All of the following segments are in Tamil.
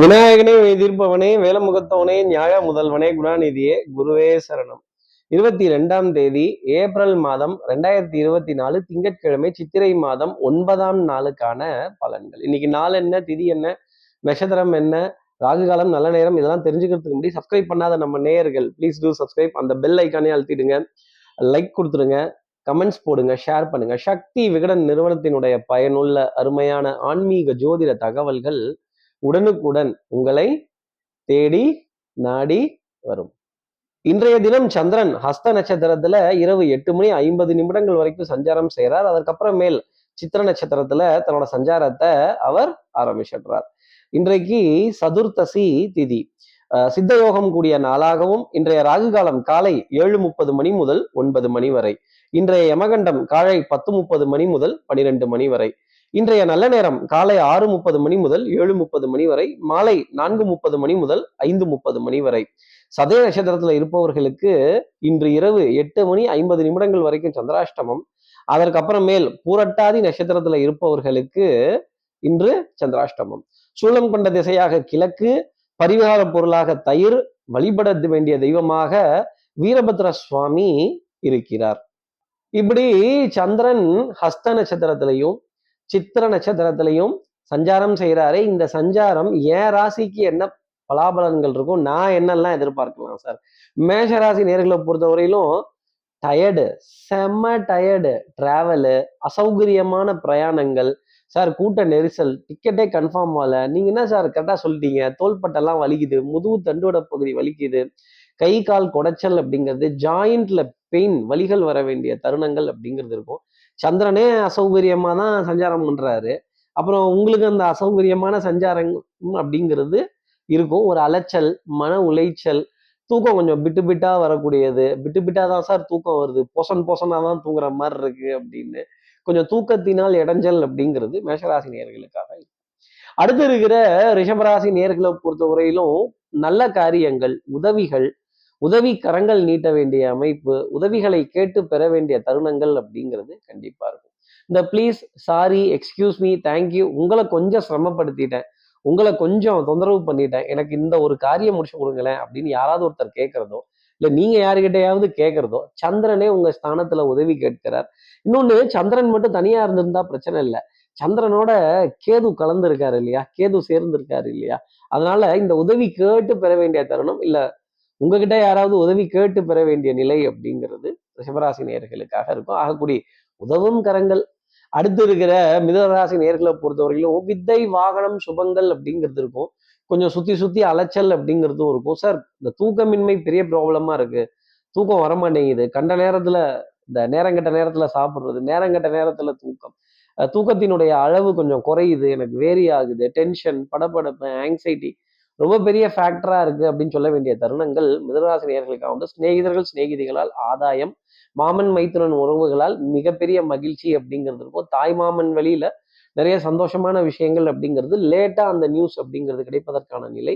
விநாயகனே தீர்ப்பவனே வேலமுகத்தவனே நியாய முதல்வனே குணாநிதியே குருவே சரணம். இருபத்தி ரெண்டாம் தேதி ஏப்ரல் மாதம் ரெண்டாயிரத்தி இருபத்தி நாலு திங்கட்கிழமை சித்திரை மாதம் ஒன்பதாம் நாளுக்கான பலன்கள். இன்னைக்கு நாள் என்ன திதி என்ன நட்சத்திரம் என்ன ராகு காலம் நல்ல நேரம் இதெல்லாம் தெரிஞ்சுக்கிறதுக்கு முன்னாடி சப்ஸ்கிரைப் பண்ணாத நம்ம நேயர்கள் ப்ளீஸ் டூ சப்ஸ்கிரைப் அந்த பெல் ஐக்கானே அழுத்திடுங்க. லைக் கொடுத்துருங்க கமெண்ட்ஸ் போடுங்க ஷேர் பண்ணுங்க. சக்தி விகடன் நிறுவனத்தினுடைய பயனுள்ள அருமையான ஆன்மீக ஜோதிட தகவல்கள் உடனுக்குடன் உங்களை தேடி நாடி வரும். இன்றைய தினம் சந்திரன் ஹஸ்த நட்சத்திரத்துல இரவு எட்டு மணி ஐம்பது நிமிடங்கள் வரைக்கும் சஞ்சாரம் செய்கிறார் அதற்கப்புறமேல் சித்திர நட்சத்திரத்துல தன்னோட சஞ்சாரத்தை அவர் ஆரம்பிச்சிடுறார். இன்றைக்கு சதுர்த்தசி திதி. அஹ் சித்த யோகம் கூடிய நாளாகவும் இன்றைய ராகு காலம் காலை ஏழு முப்பது மணி முதல் ஒன்பது மணி வரை. இன்றைய யமகண்டம் காலை பத்து முப்பது மணி முதல் பனிரெண்டு மணி வரை. இன்றைய நல்ல நேரம் காலை ஆறு முப்பது மணி முதல் ஏழு முப்பது மணி வரை மாலை நான்கு முப்பது மணி முதல் ஐந்து முப்பது மணி வரை. சதய நட்சத்திரத்துல இருப்பவர்களுக்கு இன்று இரவு எட்டு மணி ஐம்பது நிமிடங்கள் வரைக்கும் சந்திராஷ்டமம். அதற்கப்புறமேல் பூரட்டாதி நட்சத்திரத்துல இருப்பவர்களுக்கு இன்று சந்திராஷ்டமம். சூலம் கொண்ட திசையாக கிழக்கு பரிகார பொருளாக தயிர் வழிபட வேண்டிய தெய்வமாக வீரபத்ர சுவாமி இருக்கிறார். இப்படி சந்திரன் ஹஸ்த நட்சத்திரத்திலையும் சித்திர நட்சத்திரத்திலையும் சஞ்சாரம் செய்கிறாரு இந்த சஞ்சாரம் என் ராசிக்கு என்ன பலாபலன்கள் இருக்கும்? நான் என்னெல்லாம் எதிர்பார்க்கலாம் சார்? மேஷ ராசி நேர்களை பொறுத்தவரையிலும் டயர்டு செம்ம டயர்டு ட்ராவலு அசௌகரியமான பிரயாணங்கள். சார் கூட்ட நெரிசல் டிக்கெட்டே கன்ஃபார்ம் ஆகல. நீங்க என்ன சார் கரெக்டாக சொல்லிட்டீங்க? தோள்பட்டெல்லாம் வலிக்குது முதுகு தண்டுவட பகுதி வலிக்குது கை கால் குடைச்சல் அப்படிங்கிறது ஜாயிண்ட்ல பெயின் வலிகள் வர வேண்டிய தருணங்கள் அப்படிங்கிறது இருக்கும். சந்திரனே அசௌகரியமாக தான் சஞ்சாரம் பண்ணுறாரு அப்புறம் உங்களுக்கு அந்த அசௌகரியமான சஞ்சாரம் அப்படிங்கிறது இருக்கும். ஒரு அலைச்சல் மன உளைச்சல் தூக்கம் கொஞ்சம் பிட்டு பிட்டாக வரக்கூடியது. பிட்டு பிட்டாக தான் சார் தூக்கம் வருது. பொசன் போசனாக தான் தூங்குற மாதிரி இருக்கு அப்படின்னு. கொஞ்சம் தூக்கத்தினால் இடைஞ்சல் அப்படிங்கிறது மேஷராசி நேர்களுக்காக அடுத்து இருக்கிற ரிஷபராசி நேர்களை பொறுத்தவரையிலும் நல்ல காரியங்கள் உதவிகள் உதவி கரங்கள் நீட்ட வேண்டிய அமைப்பு உதவிகளை கேட்டு பெற வேண்டிய தருணங்கள் அப்படிங்கிறது கண்டிப்பா இருக்கும். இந்த please sorry excuse me thank you உங்களை கொஞ்சம் சிரமப்படுத்திட்டேன் உங்களை கொஞ்சம் தொந்தரவு பண்ணிட்டேன் எனக்கு இந்த ஒரு காரியம் முடிச்சு கொடுங்களேன் அப்படின்னு யாராவது ஒருத்தர் கேட்கறதோ இல்லை நீங்கள் யாருக்கிட்டையாவது கேட்கறதோ சந்திரனே உங்கள் ஸ்தானத்தில் உதவி கேட்கிறார். இன்னொன்று சந்திரன் மட்டும் தனியாக இருந்திருந்தா பிரச்சனை இல்லை. சந்திரனோட கேது கலந்துருக்காரு இல்லையா? கேது சேர்ந்திருக்காரு இல்லையா? அதனால இந்த உதவி கேட்டு பெற வேண்டிய தருணம் இல்லை உங்ககிட்ட யாராவது உதவி கேட்டு பெற வேண்டிய நிலை அப்படிங்கிறது ரிஷபராசி நேர்களுக்காக இருக்கும். ஆகக்கூடிய உதவும் கரங்கள் அடுத்து இருக்கிற மிதராசி நேர்களை பொறுத்தவரையிலும் வித்தை வாகனம் சுபங்கள் அப்படிங்கிறது இருக்கும். கொஞ்சம் சுத்தி சுத்தி அலைச்சல் அப்படிங்கிறதும் இருக்கும். சார் இந்த தூக்கமின்மை பெரிய ப்ராப்ளமா இருக்கு. தூக்கம் வரமாட்டேங்குது. கண்ட நேரத்துல இந்த நேரங்கட்ட நேரத்துல சாப்பிட்றது நேரங்கட்ட நேரத்துல தூக்கம். தூக்கத்தினுடைய அளவு கொஞ்சம் குறையுது. எனக்கு வேரி ஆகுது. டென்ஷன் படப்படப்பு ஆங்ஸைட்டி ரொம்ப பெரிய ஃபேக்டரா இருக்கு அப்படின்னு சொல்ல வேண்டிய தருணங்கள் மிதராசி நேர்களுக்காக உண்டு. சிநேகிதர்கள் சிநேகிதிகளால் ஆதாயம் மாமன் மைத்துனன் உறவுகளால் மிகப்பெரிய மகிழ்ச்சி அப்படிங்கிறது இருக்கும். தாய் மாமன் வழியில நிறைய சந்தோஷமான விஷயங்கள் அப்படிங்கிறது லேட்டா அந்த நியூஸ் அப்படிங்கிறது கிடைப்பதற்கான நிலை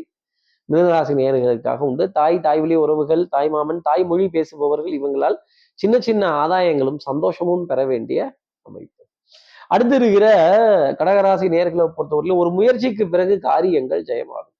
மிதராசி நேர்களுக்காக உண்டு. தாய் தாய் வழி உறவுகள் தாய் மாமன் தாய் மொழி பேசுபவர்கள் இவங்களால் சின்ன சின்ன ஆதாயங்களும் சந்தோஷமும் பெற வேண்டிய அமைப்பு. அடுத்து இருக்கிற கடகராசி நேர்களை பொறுத்தவரையிலும் ஒரு முயற்சிக்கு பிறகு காரியங்கள் ஜெயமாகும்.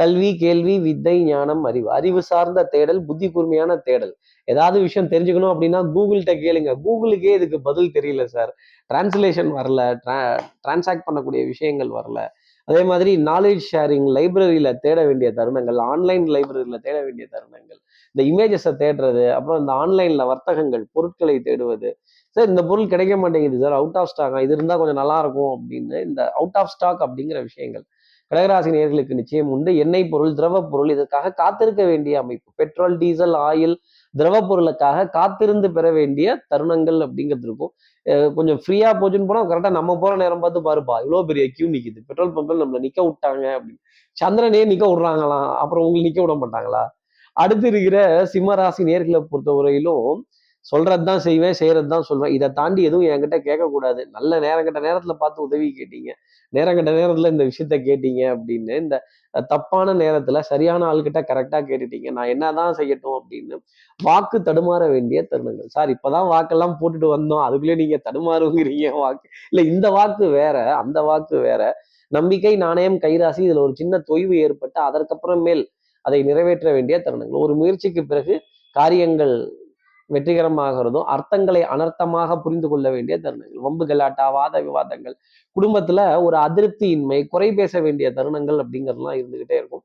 கல்வி கேள்வி வித்தை ஞானம் அறிவு. அறிவு சார்ந்த தேடல் புத்தி கூர்மையான தேடல். ஏதாவது விஷயம் தெரிஞ்சுக்கணும் அப்படின்னா கூகுள்கிட்ட கேளுங்க. கூகுளுக்கே இதுக்கு பதில் தெரியல சார் டிரான்ஸ்லேஷன் வரல டிரான்சாக்ட் பண்ணக்கூடிய விஷயங்கள் வரல. அதே மாதிரி நாலேஜ் ஷேரிங் லைப்ரரியில தேட வேண்டிய தருணங்கள் ஆன்லைன் லைப்ரரியில தேட வேண்டிய தருணங்கள். இந்த இமேஜஸை தேடுறது அப்புறம் இந்த ஆன்லைன்ல வர்த்தகங்கள் பொருட்களை தேடுவது. சார் இந்த பொருள் கிடைக்க மாட்டேங்குது சார் அவுட் ஆஃப் ஸ்டாக் இது இருந்தால் கொஞ்சம் நல்லா இருக்கும் அப்படின்னு இந்த அவுட் ஆஃப் ஸ்டாக் அப்படிங்கிற விஷயங்கள். கடகராசி நேர்களுக்கு நிச்சயம் உண்டு. எண்ணெய் பொருள் திரவ பொருள் இதற்காக காத்திருக்க வேண்டிய அமைப்பு. பெட்ரோல் டீசல் ஆயில் திரவ பொருளுக்காக காத்திருந்து பெற வேண்டிய தருணங்கள் அப்படிங்கிறது இருக்கும். கொஞ்சம் ஃப்ரீயா போச்சுன்னு போனா கரெக்டா நம்ம போற நேரம் பார்த்து பாருப்பா. இவ்வளவு பெரிய கியூ நிக்குது. பெட்ரோல் பம்பில் நம்மளை நிக்க விட்டாங்க அப்படின்னு. சந்திரனே நிக்க விடுறாங்களாம். அப்புறம் உங்களுக்கு நிக்க விட மாட்டாங்களா? அடுத்து இருக்கிற சிம்மராசி நேர்களை பொறுத்தவரையிலும் சொல்றது தான் செய்வேன் செய்யறது தான் சொல்வேன். இதை தாண்டி எதுவும் என்கிட்ட கேட்கக்கூடாது. நல்ல நேரம் கட்ட நேரத்துல பார்த்து உதவி கேட்டீங்க. நேரம் கட்ட நேரத்துல இந்த விஷயத்த கேட்டீங்க அப்படின்னு இந்த தப்பான நேரத்துல சரியான ஆள்கிட்ட கரெக்டா கேட்டுட்டீங்க. நான் என்னதான் செய்யட்டும் அப்படின்னு வாக்கு தடுமாற வேண்டிய தருணங்கள். சார் இப்பதான் வாக்கெல்லாம் போட்டுட்டு வந்தோம். அதுக்குள்ளே நீங்க தடுமாறுங்கிறீங்க. வாக்கு இல்ல இந்த வாக்கு வேற அந்த வாக்கு வேற. நம்பிக்கை நாணயம் கைராசி இதுல ஒரு சின்ன தொய்வு ஏற்பட்டு அதற்கப்புறமேல் அதை நிறைவேற்ற வேண்டிய தருணங்கள். ஒரு முயற்சிக்கு பிறகு காரியங்கள் வெற்றிகரமாகிறதும் அர்த்தங்களை அனர்த்தமாக புரிந்து கொள்ள வேண்டிய தருணங்கள். வம்பு கலாட்டா வாத விவாதங்கள். குடும்பத்துல ஒரு அதிருப்தியின்மை குறை பேச வேண்டிய தருணங்கள் அப்படிங்கிறதுலாம் இருந்துகிட்டே இருக்கும்.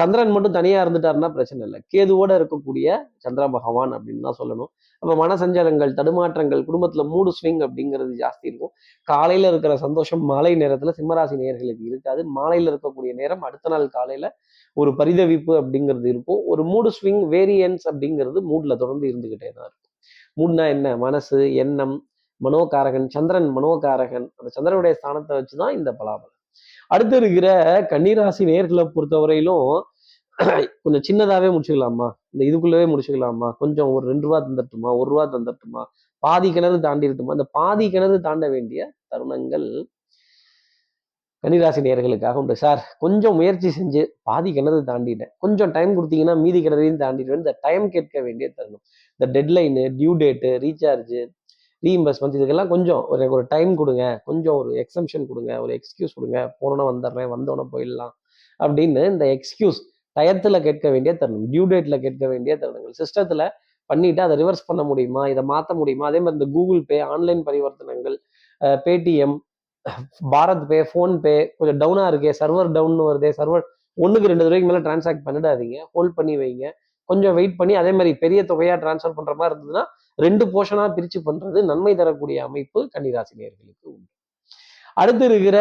சந்திரன் மட்டும் தனியா இருந்துட்டாருன்னா பிரச்சனை இல்லை. கேதுவோட இருக்கக்கூடிய சந்திர பகவான் அப்படின்னு தான் சொல்லணும். அப்ப மனசஞ்சலங்கள் தடுமாற்றங்கள் குடும்பத்தில் மூடு ஸ்விங் அப்படிங்கிறது ஜாஸ்தி இருக்கும். காலையில் இருக்கிற சந்தோஷம் மாலை நேரத்தில் சிம்மராசி நேர்களுக்கு இருக்காது. மாலையில் இருக்கக்கூடிய நேரம் அடுத்த நாள் காலையில் ஒரு பரிதவிப்பு அப்படிங்கிறது இருக்கும். ஒரு மூடு ஸ்விங் வேரியன்ஸ் அப்படிங்கிறது மூடில் தொடர்ந்து இருந்துக்கிட்டே தான் இருக்கும். மூட்னா என்ன? மனசு எண்ணம் மனோகாரகன் சந்திரன் மனோகாரகன். அந்த சந்திரனுடைய ஸ்தானத்தை வச்சு தான் இந்த பலாபலம் அடுத்து இருக்கிற கன்னிராசி நேர்களை பொறுத்தவரையிலும் கொஞ்சம் சின்னதாகவே முடிச்சுக்கலாமா? இந்த இதுக்குள்ளவே முடிச்சுக்கலாமா? கொஞ்சம் ஒரு ரெண்டு ரூபா தந்துட்டுமா ஒரு ரூபா தந்துட்டுமா பாதி கிணறு தாண்டிட்டுமா இந்த பாதி கிணறு தாண்ட வேண்டிய தருணங்கள் கன்னிராசி நேர்களுக்காக உண்டு. சார் கொஞ்சம் முயற்சி செஞ்சு பாதி கிணறு தாண்டிட்டேன். கொஞ்சம் டைம் கொடுத்தீங்கன்னா மீதி கிணறையும் தாண்டிடுவேன். இந்த டைம் கேட்க வேண்டிய தருணம். இந்த deadline due date recharge reimbursement இதுக்கெல்லாம் கொஞ்சம் ஒரு ஒரு டைம் கொடுங்க. கொஞ்சம் ஒரு எக்ஸம்ஷன் கொடுங்க. ஒரு எக்ஸ்கியூஸ் கொடுங்க. போனோன்னா வந்துடுறேன். வந்தோன்னே போயிடலாம் அப்படின்னு இந்த எக்ஸ்கியூஸ் டயத்தில் கேட்க வேண்டிய தருணம். டியூ டேட்டில் கேட்க வேண்டிய தருணங்கள். சிஸ்டத்தில் பண்ணிட்டு அதை ரிவர்ஸ் பண்ண முடியுமா? இதை மாற்ற முடியுமா? அதே மாதிரி இந்த கூகுள் பே ஆன்லைன் பரிவர்த்தனைகள் பேடிஎம் பாரத் பே ஃபோன்பே கொஞ்சம் டவுனாக இருக்கே சர்வர் டவுன் வருதே சர்வர் ஒன்றுக்கு ரெண்டு ரூபாய்க்கு மேலே டிரான்சாக்ட் பண்ணிடாதீங்க. ஹோல்ட் பண்ணி வைங்க. கொஞ்சம் வெயிட் பண்ணி அதே மாதிரி பெரிய தொகையாக டிரான்ஸ்ஃபர் பண்ணுற மாதிரி இருந்ததுன்னா ரெண்டு போர்ஷனாக பிரித்து பண்ணுறது நன்மை தரக்கூடிய அமைப்பு கன்னிராசி நேர்களுக்கு உண்டு. அடுத்து இருக்கிற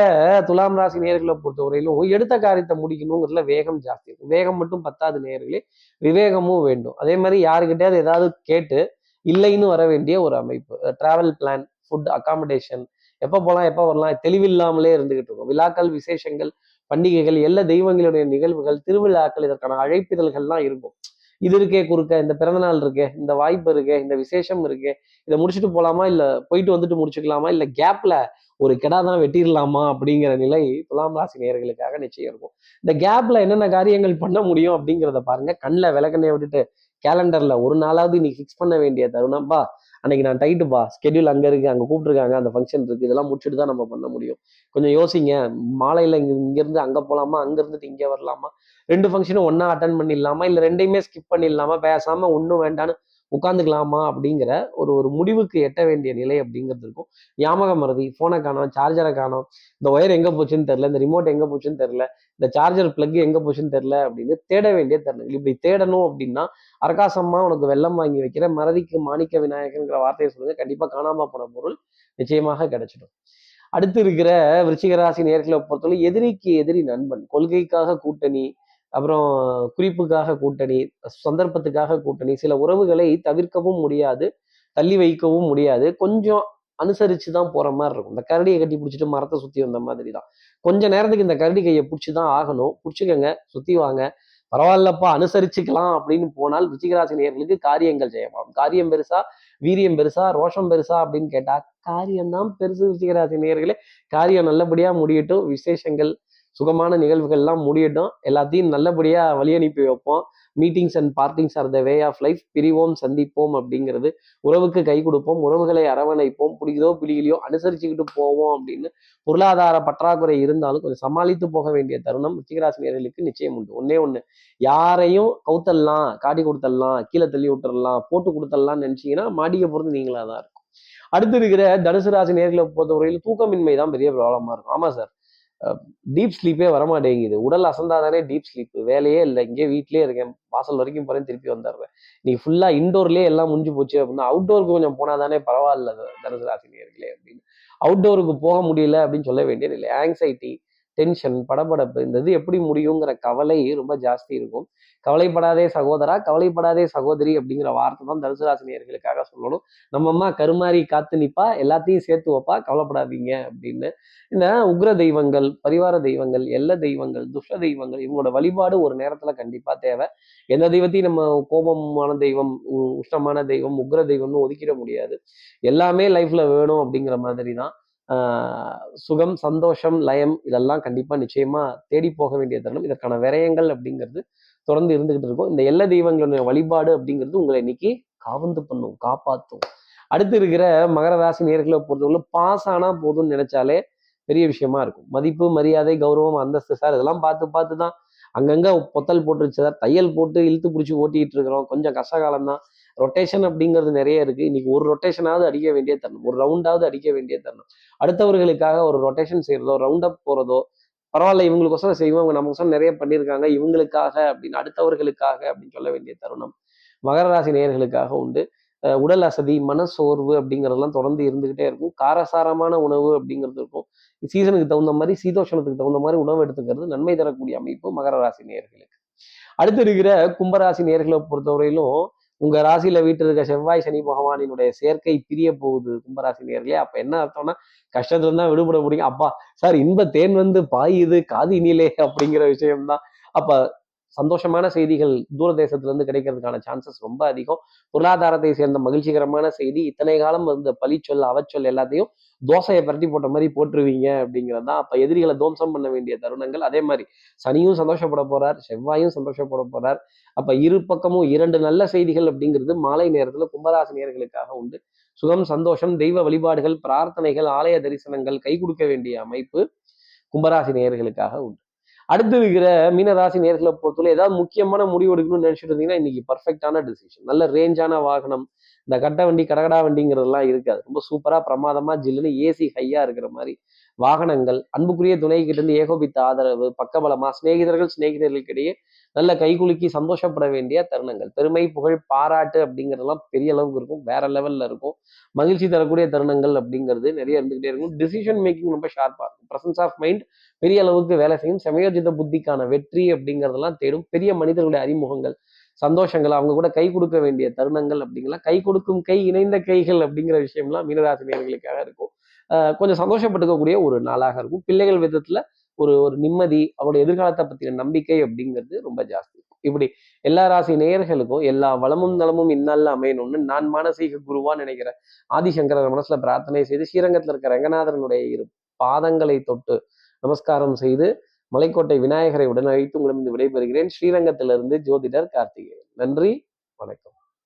துலாம் ராசி நேர்களை பொறுத்தவரையிலும் எடுத்த காரியத்தை முடிக்கணுங்கிறதுல வேகம் ஜாஸ்தி இருக்கும். வேகம் மட்டும் பத்தாது நேர்களே விவேகமும் வேண்டும். அதே மாதிரி யாருக்கிட்டையாவது ஏதாவது கேட்டு இல்லைன்னு வர வேண்டிய ஒரு அமைப்பு. டிராவல் பிளான் ஃபுட் அகாமடேஷன் எப்போ போகலாம் எப்போ வரலாம் தெளிவில்லாமலே இருந்துகிட்டு இருக்கும். விழாக்கள் விசேஷங்கள் பண்டிகைகள் எல்லா தெய்வங்களுடைய நிகழ்வுகள் திருவிழாக்கள் இதற்கான அழைப்பிதழ்கள்லாம் இருக்கும். இது இருக்கே குறுக்க இந்த பிறந்தநாள் இருக்கே இந்த வாய்ப்பு இருக்கே இந்த விசேஷம் இருக்கே இதை முடிச்சுட்டு போகலாமா இல்லை போயிட்டு வந்துட்டு முடிச்சுக்கலாமா? இல்லை கேப்ல ஒரு கெடாதான் வெட்டிடலாமா? அப்படிங்கிற நிலை துலாம் ராசி நேர்களுக்காக நிச்சயம் இருக்கும். இந்த கேப்ல என்னென்ன காரியங்கள் பண்ண முடியும் அப்படிங்கிறத பாருங்க. கண்ணில் விளக்கண்ணே விட்டுட்டு கேலண்டர்ல ஒரு நாளாவது இன்னைக்கு ஃபிக்ஸ் பண்ண வேண்டிய தருணம்பா அன்னைக்கு நான் டைட்டுப்பா ஸ்கெடியூல் அங்கே இருக்கு அங்கே கூப்பிட்டுருக்காங்க அந்த ஃபங்க்ஷன் இருக்கு இதெல்லாம் முடிச்சுட்டு தான் நம்ம பண்ண முடியும். கொஞ்சம் யோசிங்க மாலையில் இங்கே இங்கேருந்து அங்கே போகலாமா அங்கேருந்துட்டு இங்கே இருந்துட்டு வரலாமா? ரெண்டு ஃபங்க்ஷனும் ஒன்றா அட்டன் பண்ணிடலாமா? இல்லை ரெண்டையுமே ஸ்கிப் பண்ணிடலாமா? பேசாமல் ஒன்றும் வேண்டான்னு உட்காந்துக்கலாமா அப்படிங்கிற ஒரு ஒரு முடிவுக்கு எட்ட வேண்டிய நிலை அப்படிங்கிறது இருக்கும். யாமக மருதி ஃபோனை காணோம் சார்ஜரை காணோம் இந்த ஒயர் எங்கே போச்சுன்னு தெரில இந்த ரிமோட் எங்கே போச்சுன்னு தெரில இந்த சார்ஜர் பிளக் எங்கே போச்சுன்னு தெரில அப்படின்னு தேட வேண்டிய தருணங்கள். இப்படி தேடணும் அப்படின்னா அரகாசமாக உனக்கு வெள்ளம் வாங்கி வைக்கிற மறதிக்கு மாணிக்க விநாயகங்கிற வார்த்தையை சொல்லுங்க. கண்டிப்பாக காணாமல் போன பொருள் நிச்சயமாக கிடைச்சிடும். அடுத்து இருக்கிற விருச்சிகராசி நேர்களை பொறுத்தவரை எதிரிக்கு எதிரி நண்பன் கொள்கைக்காக கூட்டணி அப்புறம் குறிப்புக்காக கூட்டணி சந்தர்ப்பத்துக்காக கூட்டணி சில உறவுகளை தவிர்க்கவும் முடியாது தள்ளி வைக்கவும் முடியாது. கொஞ்சம் அனுசரிச்சு தான் போற மாதிரி இருக்கும். இந்த கரடியை கட்டி பிடிச்சிட்டு மரத்தை சுத்தி வந்த மாதிரி தான். கொஞ்ச நேரத்துக்கு இந்த கரடி கையை பிடிச்சி தான் ஆகணும். பிடிச்சிக்கங்க சுத்தி வாங்க. பரவாயில்லப்பா அனுசரிச்சுக்கலாம் அப்படின்னு போனால் ருச்சிகராசி நேர்களுக்கு காரியங்கள் செய்யலாம் காரியம் பெருசா வீரியம் பெருசா ரோஷம் பெருசா அப்படின்னு கேட்டா காரியம்தான் பெருசு ருச்சிகராசி நேர்களே காரியம் நல்லபடியா முடியட்டும். விசேஷங்கள் சுகமான நிகழ்வுகள்லாம் முடியட்டும். எல்லாத்தையும் நல்லபடியாக வழி அனுப்பி வைப்போம். Meetings and partings are the way of life பிரிவோம் சந்திப்போம் அப்படிங்கிறது உறவுக்கு கை கொடுப்போம். உறவுகளை அரவணைப்போம். பிடிக்குதோ பிடிக்கலையோ அனுசரிச்சுக்கிட்டு போவோம் அப்படின்னு பொருளாதார பற்றாக்குறை இருந்தாலும் கொஞ்சம் சமாளித்து போக வேண்டிய தருணம் ரிச்சிகராசினியர்களுக்கு நிச்சயம் உண்டு. ஒன்னே ஒன்று யாரையும் கவுத்தல்லாம் காட்டி கொடுத்தல்லாம் கீழே தள்ளி விட்டுறலாம் போட்டு கொடுத்தரலாம்னு நினச்சிங்கன்னா மாடிக்க பொறுத்து நீங்களாக தான் இருக்கும். அடுத்து இருக்கிற தனுசு ராசி நேர்களை பொறுத்தவரையில் தூக்கமின்மை தான் பெரிய ப்ராப்ளமாக இருக்கும். ஆமாம் சார். டீப் ஸ்லீப்பே வரமாட்டேங்குது. உடல் அசந்தாதானே டீப் ஸ்லீப் வேலையே இல்லை. இங்கே வீட்லேயே இருக்கேன். வாசல் வரைக்கும் போறேன். திருப்பி வந்துடுறேன். நீ ஃபுல்லா இன்டோர்லேயே எல்லாம் முடிஞ்சு போச்சு அப்படின்னா அவுட்டோருக்கு கொஞ்சம் போனாதானே பரவாயில்ல தனுசு ராசினியர்களே அப்படின்னு. அவுட்டோருக்கு போக முடியல அப்படின்னு சொல்ல வேண்டியது இல்லை ஆங்ஸைட்டி டென்ஷன் படபடப்பு இந்த இது எப்படி முடியுங்கிற கவலை ரொம்ப ஜாஸ்தி இருக்கும். கவலைப்படாதே சகோதரா கவலைப்படாதே சகோதரி அப்படிங்கிற வார்த்தை தான் தனுசுராசினியர்களுக்காக சொல்லணும். நம்ம அம்மா கருமாறி காத்து நிப்பா எல்லாத்தையும் சேர்த்து வைப்பா கவலைப்படாதீங்க அப்படின்னு. இந்த உக்ர தெய்வங்கள் பரிவார தெய்வங்கள் எல்ல தெய்வங்கள் துஷ்ட தெய்வங்கள் இவங்களோட வழிபாடு ஒரு நேரத்துல கண்டிப்பா தேவை. எந்த தெய்வத்தையும் நம்ம கோபமான தெய்வம் உஷ்ணமான தெய்வம் உக்ர தெய்வம்னு ஒதுக்கிட முடியாது. எல்லாமே லைஃப்ல வேணும் அப்படிங்கிற மாதிரி தான். சுகம் சந்தோஷம் லயம் இதெல்லாம் கண்டிப்பா நிச்சயமா தேடி போக வேண்டிய தருணம். இதற்கான விரயங்கள் அப்படிங்கிறது தொடர்ந்து இருந்துகிட்டு இருக்கும். இந்த எல்ல தெய்வங்களுடைய வழிபாடு அப்படிங்கிறது உங்களை இன்னைக்கு காவந்து பண்ணும் காப்பாற்றும் அடுத்து இருக்கிற மகர ராசி நேர்களை பொறுத்தவரை பாஸ் ஆனா போதும்னு நினைச்சாலே பெரிய விஷயமா இருக்கும். மதிப்பு மரியாதை கௌரவம் அந்தஸ்து சார் இதெல்லாம் பார்த்து பார்த்து தான் அங்கங்க பொத்தல் போட்டுருச்சு சார். தையல் போட்டு இழுத்து பிடிச்சி ஓட்டிட்டு இருக்கிறோம். கொஞ்சம் கஷ்ட காலம் தான் ரொட்டேஷன் அப்படிங்கிறது நிறைய இருக்கு. இன்னைக்கு ஒரு ரொட்டேஷனாவது அடிக்க வேண்டிய தருணம். ஒரு ரவுண்டாவது அடிக்க வேண்டிய தருணம். அடுத்தவர்களுக்காக ஒரு ரொட்டேஷன் செய்யறதோ ரவுண்டப் போகிறதோ போறதோ பரவாயில்ல இவங்களுக்கோசரம் செய்வோம் இவங்க நமக்கோசரம் நிறைய பண்ணியிருக்காங்க இவங்களுக்காக அப்படின்னு அடுத்தவர்களுக்காக அப்படின்னு சொல்ல வேண்டிய தருணம் மகர ராசி நேயர்களுக்காக உண்டு. உடல் அசதி மனசோர்வு அப்படிங்கிறதெல்லாம் தொடர்ந்து இருந்துகிட்டே இருக்கும். காரசாரமான உணவு அப்படிங்கிறது இருக்கும். சீசனுக்கு தகுந்த மாதிரி சீதோஷணத்துக்கு தகுந்த மாதிரி உணவு எடுத்துக்கிறது நன்மை தரக்கூடிய அமைப்பு மகர ராசி நேயர்களுக்கு. அடுத்து இருக்கிற கும்பராசி நேயர்களை பொறுத்தவரையிலும் உங்க ராசியில வீட்டு இருக்க செவ்வாய் சனி பகவானினுடைய சேர்க்கை பிரிய போகுது கும்பராசி நேர்களே அப்ப என்ன அர்த்தம்னா கஷ்டத்துல இருந்தா விடுபட முடியும். அப்பா சார் இன்ப தேன் வந்து பாயுது காதினிலே அப்படிங்கிற விஷயம்தான். அப்ப சந்தோஷமான செய்திகள் தூரதேசத்திலிருந்து கிடைக்கிறதுக்கான சான்சஸ் ரொம்ப அதிகம். பொருளாதாரத்தை சேர்ந்த மகிழ்ச்சிகரமான செய்தி இத்தனை காலம் வந்த பழிச்சொல் அவச்சொல் எல்லாத்தையும் தோசையை பரட்டி போட்ட மாதிரி போட்டுருவீங்க அப்படிங்கிறது தான். அப்ப எதிரிகளை துவம்சம் பண்ண வேண்டிய தருணங்கள். அதே மாதிரி சனியும் சந்தோஷப்பட போறார் செவ்வாயும் சந்தோஷப்பட போறார். அப்ப இரு பக்கமும் இரண்டு நல்ல செய்திகள் அப்படிங்கிறது மாலை நேரத்துல கும்பராசி நேர்களுக்காக உண்டு. சுகம் சந்தோஷம் தெய்வ வழிபாடுகள் பிரார்த்தனைகள் ஆலய தரிசனங்கள் கை கொடுக்க வேண்டிய அமைப்பு கும்பராசி நேயர்களுக்காக உண்டு. அடுத்து இருக்கிற மீனராசி நேர்களை பொறுத்தவரை ஏதாவது முக்கியமான முடிவு எடுக்கணும்னு நினைச்சிட்டு இருந்தீங்கன்னா இன்னைக்கு பர்ஃபெக்டான டிசிஷன் நல்ல ரேஞ்சான வாகனம் இந்த கட்ட வண்டி கடகடா வண்டிங்கிறதெல்லாம் இருக்காது. ரொம்ப சூப்பரா பிரமாதமா ஜில்லுன்னு ஏசி ஹையா இருக்கிற மாதிரி வாகனங்கள் அன்புக்குரிய துணை கிட்ட இருந்து ஏகோபித்த ஆதரவு பக்கபலமா சிநேகிதர்கள் சிநேகிதர்களுக்கிடையே நல்ல கைகுலுக்கி சந்தோஷப்பட வேண்டிய தருணங்கள். பெருமை புகழ் பாராட்டு அப்படிங்கிறதெல்லாம் பெரிய அளவுக்கு இருக்கும். வேற லெவல்ல இருக்கும். மகிழ்ச்சி தரக்கூடிய தருணங்கள் அப்படிங்கிறது நிறைய இருந்துகிட்டே இருக்கும். டிசிஷன் மேக்கிங் ரொம்ப ஷார்ப்பா இருக்கும். பிரசன்ஸ் ஆஃப் மைண்ட் பெரிய அளவுக்கு வேலை செய்யும். சமயோஜித புத்திக்கான வெற்றி அப்படிங்கிறதெல்லாம் தேடும். பெரிய மனிதர்களுடைய அறிமுகங்கள் சந்தோஷங்கள் அவங்க கூட கை கொடுக்க வேண்டிய தருணங்கள் அப்படிங்கலாம். கை கொடுக்கும் கை இணைந்த கைகள் அப்படிங்கிற விஷயம்லாம் மீனராசினியர்களுக்காக இருக்கும். கொஞ்சம் சந்தோஷப்பட்டுக்கக்கூடிய ஒரு நாளாக இருக்கும். பிள்ளைகள் விதத்துல ஒரு ஒரு நிம்மதி அவருடைய எதிர்காலத்தை பற்றின நம்பிக்கை அப்படிங்கிறது ரொம்ப ஜாஸ்தி. இப்படி எல்லா ராசி நேயர்களுக்கும் எல்லா வளமும் நலமும் இந்நாள்ல அமையணும்னு நான் மானசீக குருவா நினைக்கிறேன். ஆதிசங்கரர் மனசுல பிரார்த்தனை செய்து ஸ்ரீரங்கத்தில் இருக்க ரங்கநாதனுடைய இரு பாதங்களை தொட்டு நமஸ்காரம் செய்து மலைக்கோட்டை விநாயகரை உடன் அழைத்து உங்களிடம் விடைபெறுகிறேன். ஸ்ரீரங்கத்திலிருந்து ஜோதிடர் கார்த்திகேயன். நன்றி வணக்கம்.